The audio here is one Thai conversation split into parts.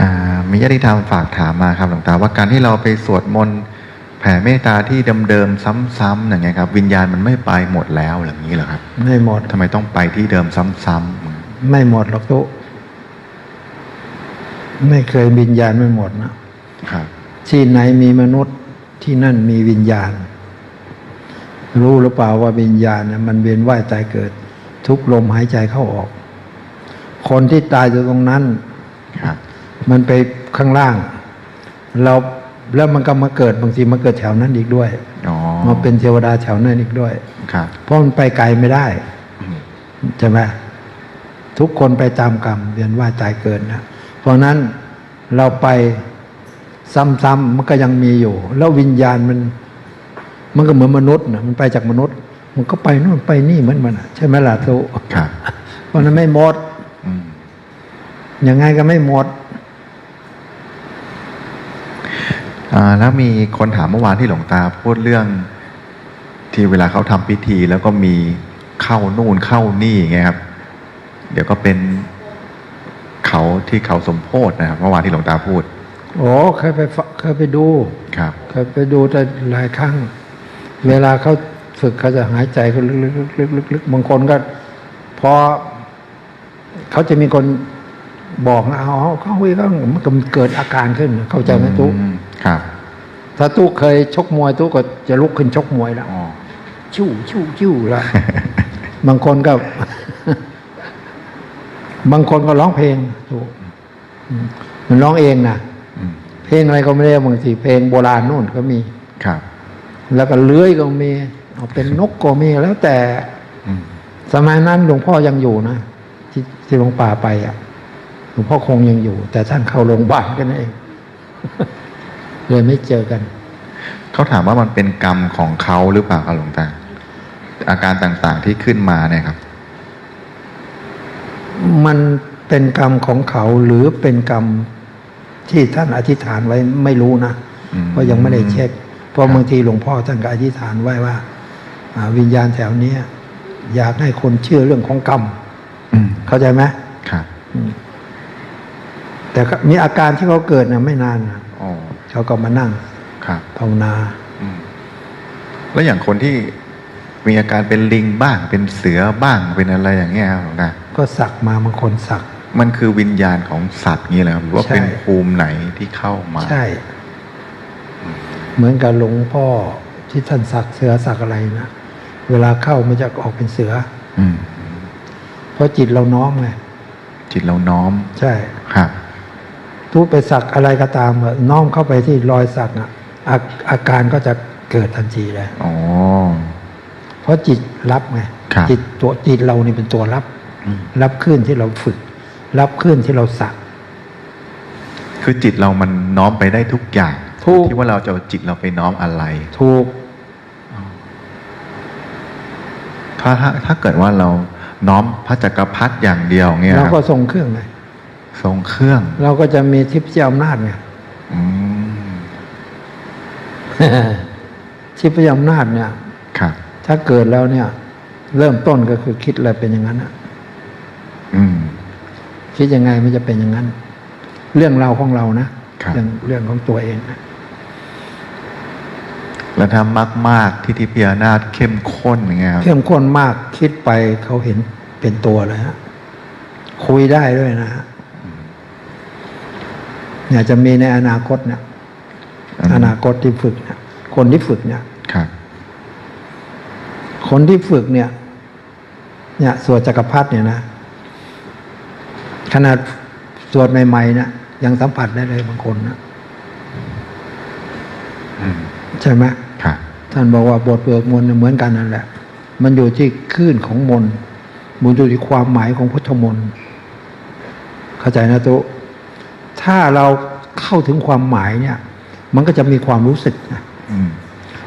อ่ามีญาติธรรมฝากถามมาครับหลวงตาว่าการที่เราไปสวดมนต์แผ่เมตตาที่เดิมๆซ้ำๆอย่างเงี้ยครับ วิญญาณมันไม่ไปหมดแล้วอย่างนี้เหรอครับ ไม่หมดทำไมต้องไปที่เดิมซ้ำไม่หมดหรอกตุไม่เคยวิญญาณไม่หมดนะๆครับ ที่ไหนมีมนุษย์ที่นั่นมีวิญญาณ รู้หรือเปล่าว่าวิญญาณเนี่ยมันเวียนว่ายตายเกิด ทุกลมหายใจเข้าออก คนที่ตายอยู่ตรงนั้นครับ มันไปข้างล่าง เราแล้วมันก็มาเกิดบางทีมาเกิดแถวนั้นอีกด้วยอ๋อมาเป็นเทวดาแถวนั้นอีกด้วยครับเพราะมันไปไกลไม่ได้อืมใช่ไหมทุกคนไปตามกรรมเวียนว่ายตายเกิดนะเพราะนั้นเราไปซ้ำๆมันก็ยังมีอยู่ แล้ววิญญาณมัน มันก็เหมือนมนุษย์นะมันไปจากมนุษย์ มันก็ไปนู่นไปนี่เหมือนมันน่ะใช่ไหมล่ะทุกครับเพราะนั้นไม่หมดอืมยังไงก็ไม่หมด อ่า แล้วมีคนถามเมื่อวานที่หลวงตาพูดเรื่องที่เวลาเขาทำพิธี แล้วก็มีเข้านู่นเข้านี่ไงครับ เดี๋ยวก็เป็นเขาที่เขาสมโพธนะครับเมื่อวานที่หลวงตาพูดโอ้เคยไปฟเคยไปดูครับเคยไปดูแต่หลายครั้ง เวลาเขาฝึกเขาจะหายใจเขาลึกๆๆๆๆบางคนก็พอเขาจะมีคนบอกนะเอาเอาเขาวิ่งมันก็เกิดอาการขึ้น เข้าใจไหมตุ๊กอืม ครับ ถ้าตุ๊กเคยชกมวยตุ๊กก็จะลุกขึ้นชกมวยแล้วอ๋อชิวชิวชิวแล้วบางคนก็ บางคนก็ร้องเพลงตุ๊กอืมมันร้องเองนะอืมเพลงอะไรก็ไม่ได้บางทีเพลงโบราณนู่นก็มีครับ แล้วก็เลื้อยก็มีเอาเป็นนกก็มีแล้วแต่อืมสมัยนั้นหลวงพ่อยังอยู่นะที่ที่หลวงป่าไปอะหลวงพ่อคงยังอยู่ แต่ท่านเข้าโรงพยาบาลกันเอง เลยไม่เจอกัน เขาถามว่ามันเป็นกรรมของเขาหรือเปล่าครับหลวงตาอาการต่างๆที่ขึ้นมาเนี่ยครับ มันเป็นกรรมของเขาหรือเป็นกรรมที่ท่านอธิษฐานไว้ไม่รู้นะอืมเพราะยังไม่ได้เช็ค เพครัราะบบางทีหลวงพ่อท่านก็อธิษฐานไว้ว่าอ่าวิญญาณแถวเนี้ยอยากให้คนเชื่อเรื่องของกรรมอืมเข้าใจไหมครับอืมแต่ก็มีอาการที่เขาเกิดนะไม่นานนะอ๋อ เขาก็มานั่งครับภาวนาอืมแล้วอย่างคนที่มีอาการเป็นลิงบ้าง เป็นเสือบ้างเป็นอะไรอย่างเงี้ยครับหลวงตาก็สักมาบางคนสัก มันคือวิญญาณของสัตว์งี้เหรอครับหรือว่าใช่เป็นภูมิไหนที่เข้ามา ใช่ เหมือนกับหลวงพ่อที่ท่านสักเสือสักอะไรนะเวลาเข้ามันจะออกเป็นเสือ อืมเพราะจิตเราน้อมไงจิตเราน้อม ใช่ครับ ทุกไปสักอะไรก็ตามอะน้อมเข้าไปที่รอยสักอะอาอาการก็จะเกิดทันทีเลยอ๋อเพราะจิตรับไงครับจิตตัวจิตเรานี่เป็นตัวรับอืมรับขึ้นที่เราฝึก รับขึ้นที่เราสัก คือจิตเรามันน้อมไปได้ทุกอย่างถูกที่ว่าเราจะเอาจิตเราไปน้อมอะไร ถูกถ้าถ้าถ้าเกิดว่าเราน้อมพระจักรพรรดิอย่างเดียวเงี้ยเราครับก็ทรงเครื่องไง ทรงเครื่อง เราก็จะมีทิพย์เจ้าอำนาจไงอืมทิพย์เจ้าอำนาจเนี่ยครับถ้าเกิดแล้วเนี่ย เริ่มต้นก็คือคิดอะไรเป็นอย่างนั้นอะอืมคิดยังไงมันจะเป็นอย่างนั้น เรื่องราวของเรานะครับเรื่องเรื่องของตัวเองนะแล้วถ้ามากๆที่ทิพยานาถเข้มข้นอย่างเงี้ยครับเข้มข้นมากคิดไปเขาเห็นเป็นตัวเลยฮะคุยได้ด้วยนะฮะ เนี่ยจะมีในอนาคตเนี่ยอนาคตที่ฝึกเนี่ยคนที่ฝึกเนี่ยครับ คนที่ฝึกเนี่ย เนี่ยสวดจักรพรรดิเนี่ยนะขนาดสวดใหม่ๆเนี่ยยังสัมผัสได้เลยบางคนนะอืมใช่ไหมครับท่านบอกว่าบทเบิกมนต์เนี่ยเหมือนกันนั่นแหละ มันอยู่ที่คลื่นของมนต์มันอยู่ที่ความหมายของพุทธมนต์เข้าใจนะตุ ถ้าเราเข้าถึงความหมายเนี่ย มันก็จะมีความรู้สึกนะอืม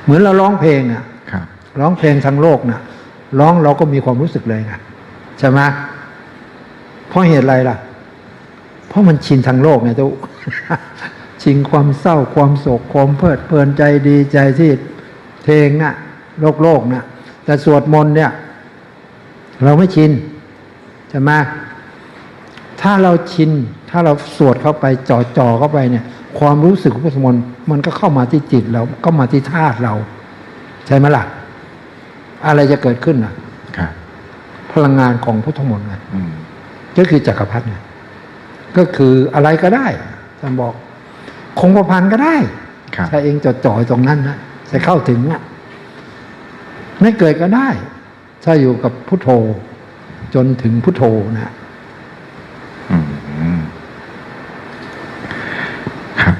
เหมือนเราร้องเพลงอะครับร้องเพลงทั้งโลกนะร้องเราก็มีความรู้สึกเลยไงใช่ไหมเพราะเหตุอะไรล่ะ เพราะมันชินทางโลกไงทุกชินความเศร้าความโศกความเพลิดเพลินใจดีใจที่เพลงน่ะ โลกโลกน่ะแต่สวดมนต์เนี่ย เราไม่ชินใช่ไหม ถ้าเราชิน ถ้าเราสวดเข้าไปจ่อจ่อเข้าไปเนี่ย ความรู้สึกของพุทธมนต์มันก็เข้ามาที่จิตเราก็มาที่ธาตุเรา ใช่ไหมล่ะ อะไรจะเกิดขึ้นอะครับพลังงานของพุทธมนต์ไงอืมก็คือจักรพรรดิไงก็คืออะไรก็ได้ท่านบอกคงประพันธ์ก็ได้ครับถ้าเองจดจ่อยตรงนั้นนะจะเข้าถึงอะไม่เกิดก็ได้ ถ้าอยู่กับพุทโธ จนถึงพุทโธนะ อืมครับ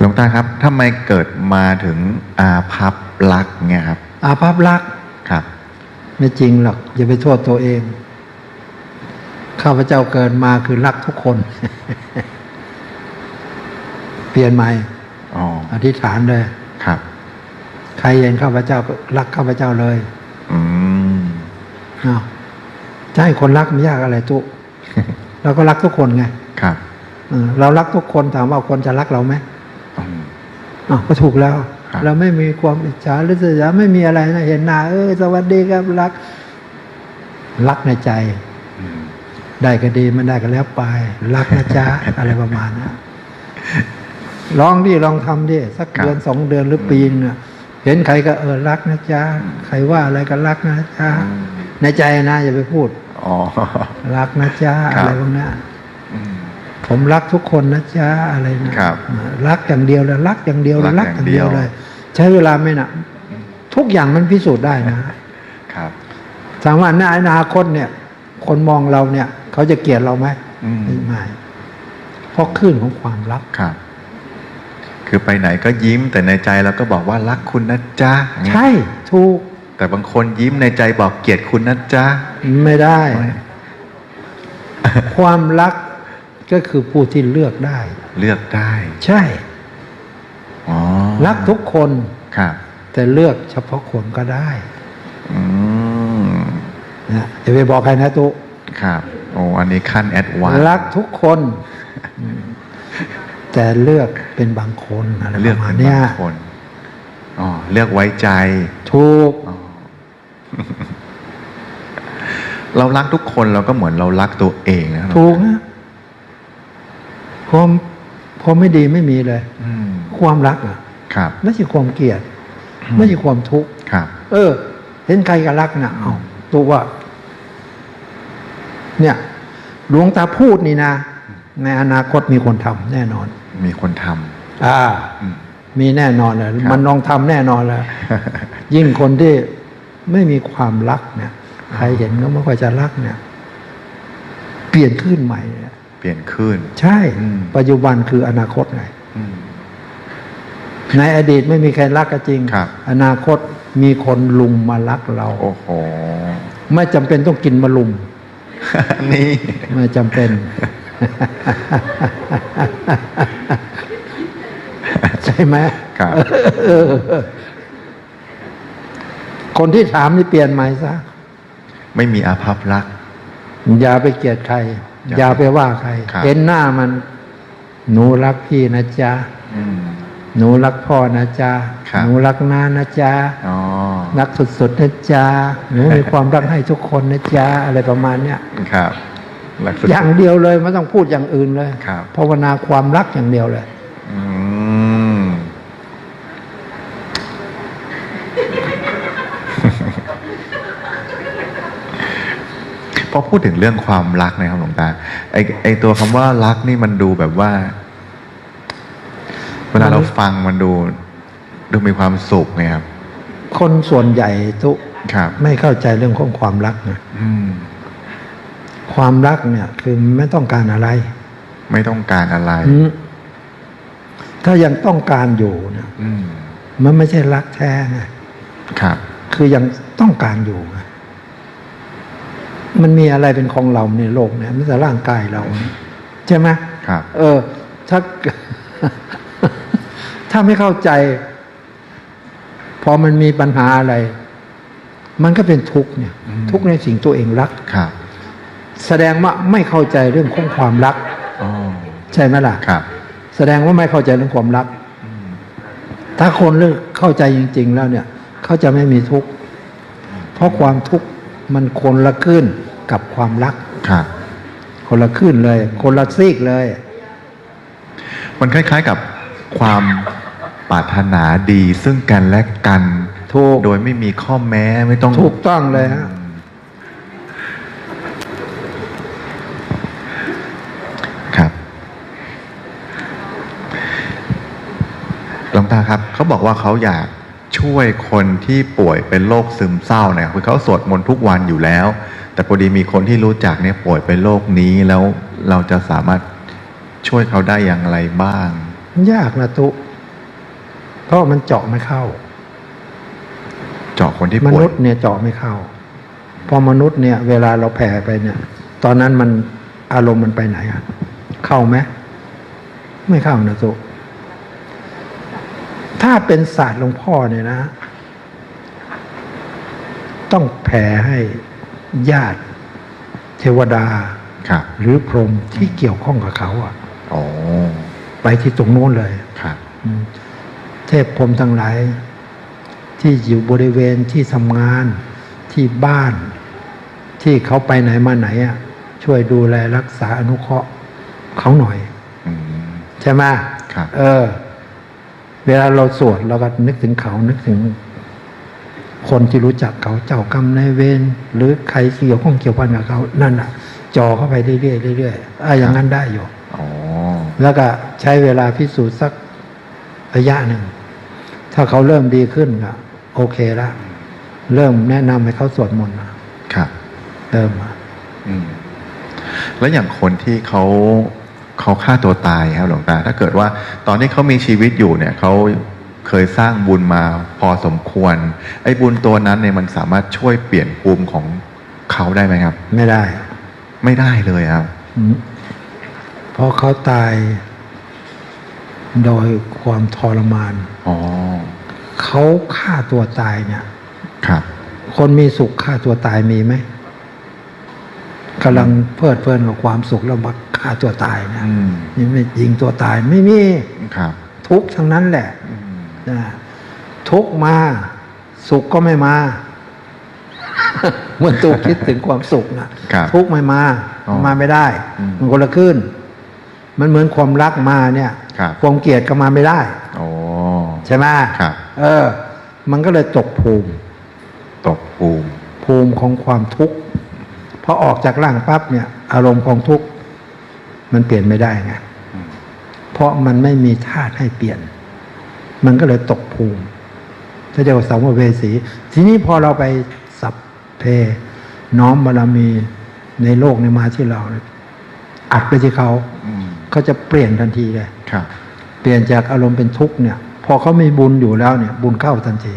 หลว งตาครับทำไมเกิดมาถึงอาภัพรักษ์เนี่ยครับ อาภัพรักษ์ครับ ไม่จริงหรอกอย่าไปโทษตัวเอง ข้าพเจ้าเกิดมาคือรักทุกคน เปลี่ยนใหม่อ๋ออธิษฐานเลยครับ ใครเห็นข้าพเจ้าก็รักข้าพเจ้าเลย อืมอ้าวจะให้คนรักมันยากอะไรตุเราก็รักทุกคนไงครับเออเรารักทุกคนถามว่าคนจะรักเราไหมอืม อ้าวก็ถูกแล้วครับเราไม่มีความอิจฉาหรือเสียไม่มีอะไรนะเห็นหน้าเออสวัสดีครับรัก รักในใจอืมได้ก็ดีไม่ได้ก็แล้วไป รักนะจ๊ะอะไรประมาณนะลองดิลองทำดิสักเดือนสองเดือนหรือปีนึงอะเห็นใครก็เออรักนะจ๊ะใครว่าอะไรก็รักนะจ๊ะในใจนะอย่าไปพูดอ๋อรักนะจ๊ะครับอะไรพวกนี้นอืม ผมรักทุกคนนะจ๊ะอะไรนะครับ รักอย่างเดียวเลยรักอย่างเดียวเลยรัรักกออย่าย่างงเดีเดียยววเลย ใช้เวลาไม่นะทุกอย่างมันพิสูจน์ได้นะครับถามว่าในอนาคตเนี่ย คนมองเราเนี่ย เขาจะเกลียดเราไหมอืมไม่เพราะคลื่นของความรักครับ คือไปไหนก็ยิ้มแต่ในใจเราก็บอกว่ารักคุณนะจ๊ะอย่างเงี้ยใช่ถูกแต่บางคนยิ้มในใจบอกเกลียดคุณนะจ๊ะไม่ได้ไม่ความรัก ก็คือผู้ที่เลือกได้ เลือกได้ ใช่อ๋อรักทุกคนครับ แต่เลือกเฉพาะคนก็ได้อืมนะอย่าไปบอกใครนะตุ๊ครับ โอ้อันนี้ขั้นแอดวานซ์รักทุกคนอืมแต่เลือกเป็นบางคนอะไรปเลือกระมาเป็ณนเนี้ยบางคนอ๋อเลือกไว้ใจ ถูกอ๋อเรารักทุกคนเราก็เหมือนเรารักตัวเองนะครับถูกนะ ความความไม่ดีไม่มีเลย อืมความรักอะครับ ไม่ใช่ความเกลียดไม่ใช่ความทุกข์ ครับ เออ เห็นใครก็รักนะเอาตัวว่า เนี่ย หลวงตาพูดนี่นะ ในอนาคตมีคนทำแน่นอน มีคนทำอ่าอืม มีแน่นอนเลยครับ มันลองทำแน่นอนแล้วยิ่งคนที่ไม่มีความรักเนี่ย ใครเห็นก็ไม่ค่อยจะรักเนี่ย เปลี่ยนขึ้นใหม่เนี่ยเปลี่ยนขึ้น ใช่อืมปัจจุบันคืออนาคตไงอืมในอดีตไม่มีใครรักก็จริงครับอนาคตมีคนลุมมารักเรา โอ้โห ไม่จำเป็นต้องกินมาลุม นี่ไม่จำเป็น ใช่ไหมครับเออคนที่ถามนี่เปลี่ยนใหม่ซะ ไม่มีอาภัพรัก อย่าไปเกลียดใคร อย่าอย่าไปว่าใครครับเห็นหน้ามัน หนูรักพี่นะจ๊ะอืมหนูรักพ่อนะจ๊ะครับหนูรักน้านะจ๊ะอ๋อรักสุดๆนะจ๊ะหนูมีความรักให้ทุกคนนะจ๊ะอะไรประมาณเนี้ยครับรักสุดอย่างเดียวเลยไม่ต้องพูดอย่างอื่นเลยครับภาวนาความรักอย่างเดียวเลย พอพูดถึงเรื่องความรักนะครับหลวงตาไอไอตัวคำว่ารักนี่มันดูแบบว่า เวลาเราฟังมันดู ดูมีความสุขไงครับ คนส่วนใหญ่ทุกครับไม่เข้าใจเรื่องของความรักนะอืมความรักเนี่ยคือไม่ต้องการอะไร ไม่ต้องการอะไรอืมถ้ายังต้องการอยู่เนี่ยอืมมันไม่ใช่รักแท้ไงครับ คือยังต้องการอยู่ไง มันมีอะไรเป็นของเราในโลกเนี่ยไม่ใช่ร่างกายเราใช่ไหมครับ เออ ถ้า ถ้าไม่เข้าใจ พอมันมีปัญหาอะไร มันก็เป็นทุกข์เนี่ยอืมทุกข์ในสิ่งตัวเองรักครับ แสดงว่าไม่เข้าใจเรื่องของความรักอ๋อใช่ไหมล่ะครับ แสดงว่าไม่เข้าใจเรื่องความรัก ถ้าคนเลิกเข้าใจจริง ๆ แล้วเนี่ย เขาจะไม่มีทุกข์เพราะความทุกข์ มันคนละขึ้นกับความรักครับคนละขึ้นเลย คนละซีกเลย มันคล้าย ๆกับความปรารถนาดีซึ่งกันและกันถูกโดยไม่มีข้อแม้ไม่ต้องถูกต้องเลยฮะครับหลวงตาครับ เขาบอกว่าเขาอยาก ช่วยคนที่ป่วยเป็นโรคซึมเศร้าเนี่ยคือเขาสวดมนต์ทุกวันอยู่แล้ว แต่พอดีมีคนที่รู้จักเนี่ยป่วยเป็นโรคนี้แล้วเราจะสามารถช่วยเขาได้อย่างไรบ้างมันยากนะตุเพราะมันเจาะไม่เข้า เจาะคนที่มป่วนุยษย์เนี่ยเจาะไม่เข้าพอมนุษย์เนี่ยเวลาเราแผ่ไปเนี่ย ตอนนั้นมันอารมณ์มันไปไหนอะเข้าไหมไม่เข้านะตุ ถ้าเป็นศาสตร์หลวงพ่อเนี่ยนะ ต้องแผ่ให้ญาติ เทวดาครับ หรือพรหมที่เกี่ยวข้องกับเขาอะอ๋อไปที่ตรงโน้นเลยครับอืมเทพพรหมทั้งหลาย ที่อยู่บริเวณที่ทำงานที่บ้าน ที่เขาไปไหนมาไหนอะช่วยดูแลรักษาอนุเคราะห์เขาหน่อยอืมใช่ไหมครับเออ เวลาเราสวดเราก็นึกถึงเขานึกถึง คนที่รู้จักเขาเจ้ากรรมนายเวรหรือใครเกี่ยวข้องเกี่ยวพันกับเขา นั่นอะ จอเข้าไปเรื่อยๆเรื่อยๆอะอย่างนั้นได้อยู่อ๋อแล้วก็ใช้เวลาพิสูจน์สักระยะหนึ่ง ถ้าเขาเริ่มดีขึ้นก็โอเคแล้วเริ่มแนะนำให้เขาสวดมนต์นะครับ เริ่มมาอืมแล้วอย่างคนที่เขา เขาฆ่าตัวตายครับหลวงตา ถ้าเกิดว่าตอนที่เขามีชีวิตอยู่เนี่ยเขาเคยสร้างบุญมาพอสมควร ไอ้บุญตัวนั้นเนี่ยมันสามารถช่วยเปลี่ยนภูมิของเขาได้ไหมครับ ไม่ได้ ไม่ได้เลยครับอืมเพราะเขาตายโดยความทรมานอ๋อเขาฆ่าตัวตายเนี่ย ครับ คนมีสุขฆ่าตัวตายมีไหม กำลังเพลิดเพลินกับความสุขแล้วมาฆ่าตัวตายเนี่ยอืมยังไม่ยิงตัวตายไม่มีครับ ทุกข์ทั้งนั้นแหละอืมนะทุกข์มาสุขก็ไม่มาเหมือนตัวคิดถึงความสุขนะครับทุกข์ไม่มาอ๋อมาไม่ได้อืมมันคนละขึ้น มันเหมือนความรักมาเนี่ยครับความเกลียดก็มาไม่ได้โอ้ใช่ไหมครับเออ มันก็เลยตกภูมิ ตกภูมิ ภูมิของความทุกข์ พอออกจากร่างปั๊บเนี่ย อารมณ์ของทุกข์มันเปลี่ยนไม่ได้ไงอืมเพราะมันไม่มีธาตุให้เปลี่ยน มันก็เลยตกภูมิถ้าเรียกว่าสัมภเวสี ทีนี้พอเราไปสับเพน้อมบารมีในโลกในมาที่เราอัดไปที่เขาอืมเขาจะเปลี่ยนทันทีเลยครับเปลี่ยนจากอารมณ์เป็นทุกข์เนี่ย พอเขามีบุญอยู่แล้วเนี่ย บุญเข้าทันที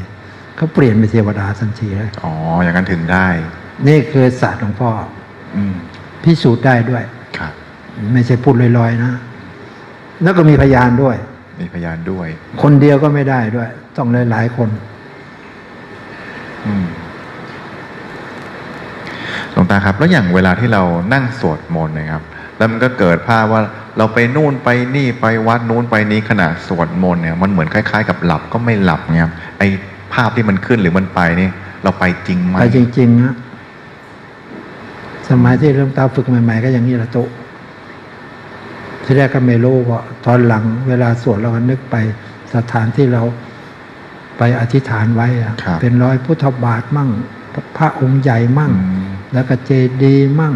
เขาเปลี่ยนเป็นเทวดาทันทีเลยอ๋ออย่างนั้นถึงได้ นี่คือศาสตร์หลวงพ่ออืมพิสูจน์ได้ด้วยครับ ไม่ใช่พูดลอยๆนะแล้วก็มีพยานด้วย มีพยานด้วย คนเดียวก็ไม่ได้ด้วย ต้องหลายๆคนอืมหลวงตาครับ แล้วอย่างเวลาที่เรานั่งสวดมนต์นะครับ แล้วมันก็เกิดภาพว่าเราไปนู่นไปนี่ไปวัดนู้นไปนี้ขณะสวดมนต์เนี่ย มันเหมือนคล้าย ๆ กับหลับก็ไม่หลับเนี่ยครับไอภาพที่มันขึ้นหรือมันไปนี่ เราไปจริงไหมไปจริงๆนะ สมัยที่เริ่มตาฝึกใหม่ ๆ ก็อย่างนี้แหละโตะที่แรกก็ไม่รู้ว่าตอนหลังเวลาสวดเราก็นึกไปสถานที่เราไปอธิษฐานไว้อะครับเป็นร้อยพุทธบาทมั่ง พระองค์ใหญ่มั่งอืมแล้วก็เจดีย์มั่ง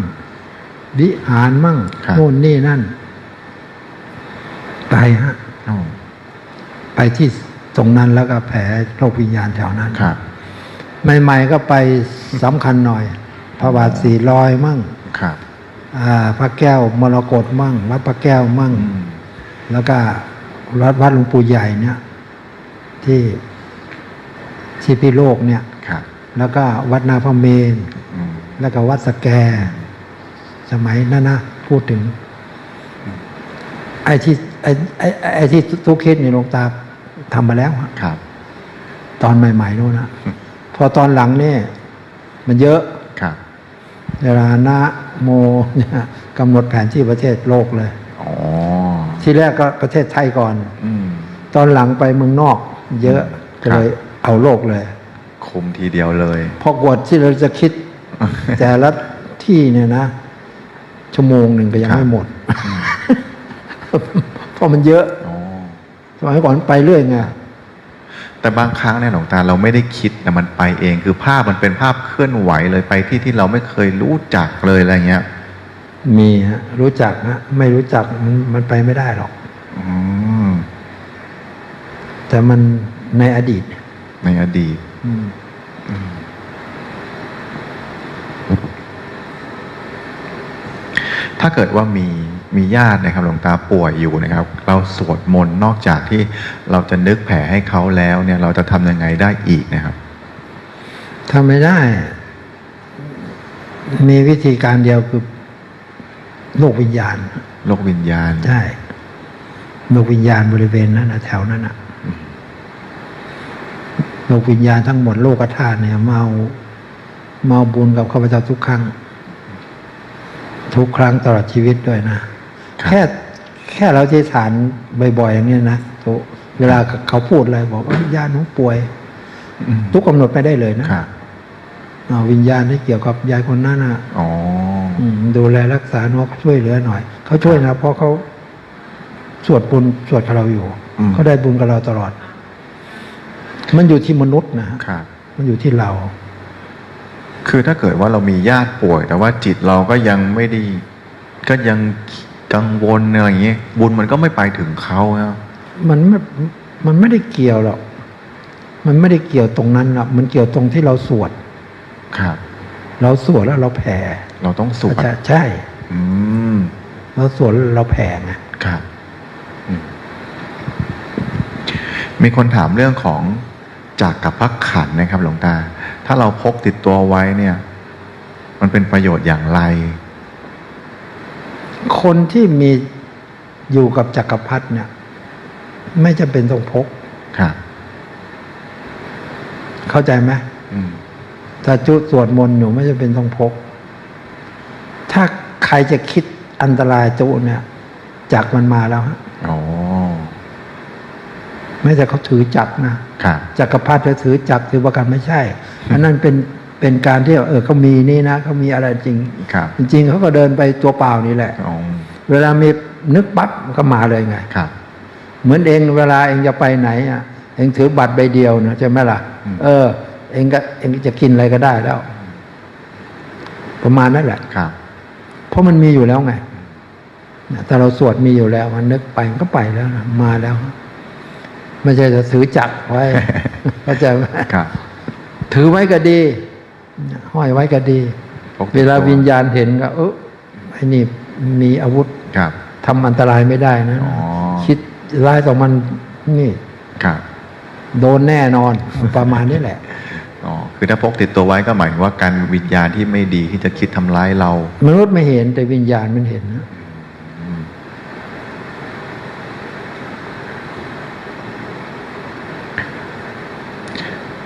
วิหารมั่งครับโน่นนี่นั่น ไปฮะอ๋อไปที่ตรงนั้นแล้วก็แผ่โลกวิญญาณแถวนั้นครับใหม่ๆก็ไปสำคัญหน่อย พระบาทสี่ลอยมั่งครับอ่าพระแก้วมรกตมั่ง วัดพระแก้วมั่งอืมแล้วก็วัดวัดหลวงปู่ใหญ่เนี่ย ที่ที่พิโลกเนี่ยครับแล้วก็วัดนาพระเมนอืมแล้วก็วัดสแก สมัยนั้นนะพูดถึง ไอ้ที่ไอ้ไอ้ไอ้ที่ทุกคิดเนี่ยหลวงตาทำมาแล้วอะครับ ตอนใหม่ๆนู้นนะพอตอนหลังเนี่ยมันเยอะครับ เวลานะโมเนี่ยกำหนดแผนที่ประเทศโลกเลยอ๋อที่แรกก็ประเทศไทยก่อนอืมตอนหลังไปเมืองนอก เยอะครับก็เลยเอาโลกเลย คุมทีเดียวเลย พอกวดที่เราจะคิด แต่ละที่เนี่ยนะ ชั่วโมงหนึ่งก็ยังครับไม่หมด เพราะมันเยอะอ๋อสมัยก่อนไปเรื่อยไง แต่บางครั้งเนี่ยหลวงตาเราไม่ได้คิดแต่มันไปเอง คือภาพมันเป็นภาพเคลื่อนไหวเลยไปที่ที่เราไม่เคยรู้จักเลยอะไรเงี้ย มีฮะรู้จักนะไม่รู้จักมันมันไปไม่ได้หรอกอืมแต่มันในอดีต ในอดีตอืมถ้าเกิดว่ามี มีญาตินะครับหลวงตาป่วยอยู่นะครับ เราสวดมนต์นอกจากที่เราจะนึกแผ่ให้เขาแล้วเนี่ยเราจะทำยังไงได้อีกนะครับทำไม่ได้ มีวิธีการเดียวคือโลกวิญญาณโลกวิญญาณใช่โลกวิญญาณบริเวณนั้นนะแถวนั้นนะโลกวิญญาณทั้งหมดโลกธาตุเนี่ยมาเอามาเอาบุญกับข้าพเจ้าทุกครั้ง ทุกครั้งตลอดชีวิตด้วยนะครับ แค่แค่เราที่ฐานบ่อยๆอย่างนี้นะทุกเวลาเขาพูดอะไรบอกว่าวิญญาณหนูป่วยอืมทุกกำหนดไม่ได้เลยนะครับอ่าวิญญาณที่เกี่ยวกับยายคนนั้นนะอ๋ออืมดูแลรักษาเนาะช่วยเหลือหน่อย เขาช่วยนะเพราะเขาสวดบุญสวดกับเราอยู่อืมเขาได้บุญกับเราตลอด มันอยู่ที่มนุษย์นะครับมันอยู่ที่เรา คือถ้าเกิดว่าเรามีญาติป่วย แต่ว่าจิตเราก็ยังไม่ได้ก็ยัง กังวลอะไรอย่างเงี้ยบุญมันก็ไม่ไปถึงเขานะมันไม่มันไม่ได้เกี่ยวหรอกมันไม่ได้เกี่ยวตรงนั้นหรอกมันเกี่ยวตรงที่เราสวดครับ เราสวดแล้วเราแผ่ เราต้องสวดใช่ใช่อืมเราสวดแล้วเราแผ่ไงครับอืมมีคนถามเรื่องของจากกับพักขันธ์นะครับ หลวงตา ถ้าเราพกติดตัวไว้เนี่ย มันเป็นประโยชน์อย่างไร คนที่มีอยู่กับจักรพรรดิเนี่ย ไม่จำเป็นต้องพกครับเข้าใจไหมอืมถ้าจุสวดมนต์อยู่ไม่จำเป็นต้องพก ถ้าใครจะคิดอันตรายจุเนี่ยจักรมันมาแล้วฮะอ๋อไม่แต่เขาถือจักรนะครับจักรพรรดิจะถือจักรถือประกันไม่ใช่อันนั้นเป็น เป็นการที่เออเขามีนี่นะเขามีอะไรจริงครับจริงๆเขาก็เดินไปตัวเปล่านี่แหละอ๋อเวลามีนึกปั๊บมันก็มาเลยไงครับ เหมือนเองเวลาเองจะไปไหนอะเองถือบัตรใบเดียวนะใช่ไหมล่ะอืมเออ เองก็เองจะกินอะไรก็ได้แล้ว ประมาณนั้นแหละครับ เพราะมันมีอยู่แล้วไงเนี่ยแต่เราสวดมีอยู่แล้ว มันนึกไปมันก็ไปแล้วนะมาแล้วไม่ใช่จะถือจักรไว้เข้าใจไหมครับถือไว้ก็ดี ห้อยไว้ก็ดีพกติดเวลาตัววิญญาณเห็นก็ เออไอ้นี่มีอาวุธครับทำอันตรายไม่ได้นะอ๋อคิดร้ายต่อมันนี่ครับโดนแน่นอนประมาณนี้แหละอ๋อคือถ้าพกติดตัวไว้ก็หมายถึงว่าการวิญญาณที่ไม่ดีที่จะคิดทำร้ายเรา มนุษย์ไม่เห็นแต่วิญญาณมันเห็นนะ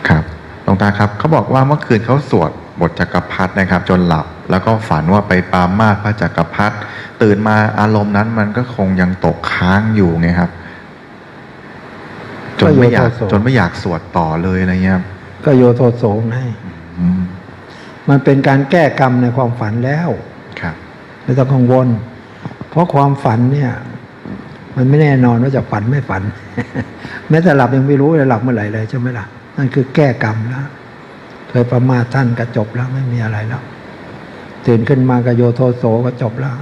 ครับหลว งตาครับเขาบอกว่าเมื่อคืนเขาสวดบทจักรพรรดินะครับ จนหลับ แล้วก็ฝันว่าไปปรามาสพระจักรพรรดิตื่นมาอารมณ์นั้นมันก็คงยังตกค้างอยู่ไงครับ จนไม่อยากก็โยโทโสจนไม่อยากสวดต่อเลยอะไรเงี้ยครับก็โยโทโสให้อืมมันเป็นการแก้กรรมในความฝันแล้วครับไม่ต้องกังวล เพราะความฝันเนี่ย มันไม่แน่นอนว่าจะฝันไม่ฝัน แม้แต่หลับยังไม่รู้เลยหลับเมื่อไหร่เลยใช่ไหมล่ะ นั่นคือแก้กรรมแล้ว เคยประมาทท่านก็จบแล้วไม่มีอะไรแล้วตื่นขึ้นมาก็โยโทโสก็จบแล้ว